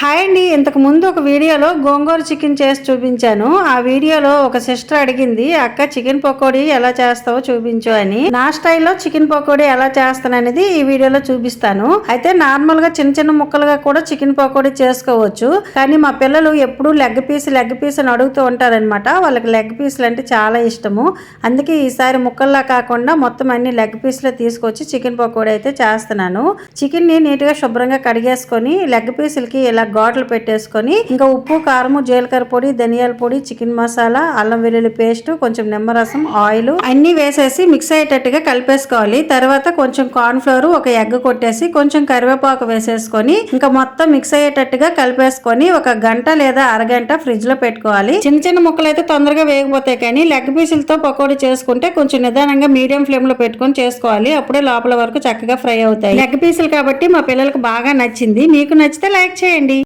Hi అండి. ఇంతకు ముందు ఒక వీడియోలో గోంగూర చికెన్ చేసి చూపించాను. ఆ వీడియోలో ఒక సిస్టర్ అడిగింది అక్క చికెన్ పకోడీ ఎలా చేస్తావో చూపించు అని. నా స్టైల్లో చికెన్ పకోడీ ఎలా చేస్తాననేది ఈ వీడియోలో చూపిస్తాను. అయితే నార్మల్గా చిన్న చిన్న ముక్కలుగా కూడా చికెన్ పకోడీ చేసుకోవచ్చు. కానీ మా పిల్లలు ఎప్పుడూ లెగ్ పీస్ లెగ్ పీస్ అని అడుగుతూ ఉంటారనమాట వాళ్ళకి లెగ్ పీసులు అంటే చాలా ఇష్టము. అందుకే ఈసారి ముక్కల్లా కాకుండా మొత్తం అన్ని లెగ్ పీస్లో తీసుకొచ్చి చికెన్ పకోడీ అయితే చేస్తున్నాను. చికెన్ని నీట్గా శుభ్రంగా కడిగేసుకొని లెగ్ పీసులకి ఇలా ఘాట్లు పెట్టేసుకొని ఇంకా ఉప్పు కారము జీలకర్ర పొడి ధనియాల పొడి చికెన్ మసాలా అల్లం వెల్లుల్లి పేస్ట్ కొంచెం నిమ్మరసం ఆయిల్ అన్ని వేసేసి మిక్స్ అయ్యేటట్టుగా కలిపేసుకోవాలి. తర్వాత కొంచెం కార్న్ ఫ్లోర్ ఒక ఎగ్ కొట్టేసి కొంచెం కరివేపాకు వేసేసుకొని ఇంకా మొత్తం మిక్స్ అయ్యేటట్టుగా కలిపేసుకొని ఒక గంట లేదా అరగంట ఫ్రిడ్జ్లో పెట్టుకోవాలి. చిన్న చిన్న ముక్కలు అయితే తొందరగా వేగిపోతాయి కానీ లెగ్ పీసులతో పకోడీ చేసుకుంటే కొంచెం నిదానంగా మీడియం ఫ్లేమ్లో పెట్టుకొని చేసుకోవాలి. అప్పుడే లోపల వరకు చక్కగా ఫ్రై అవుతాయి. లెగ్ పీసులు కాబట్టి మా పిల్లలకు బాగా నచ్చింది. మీకు నచ్చితే లైక్ చేయండి.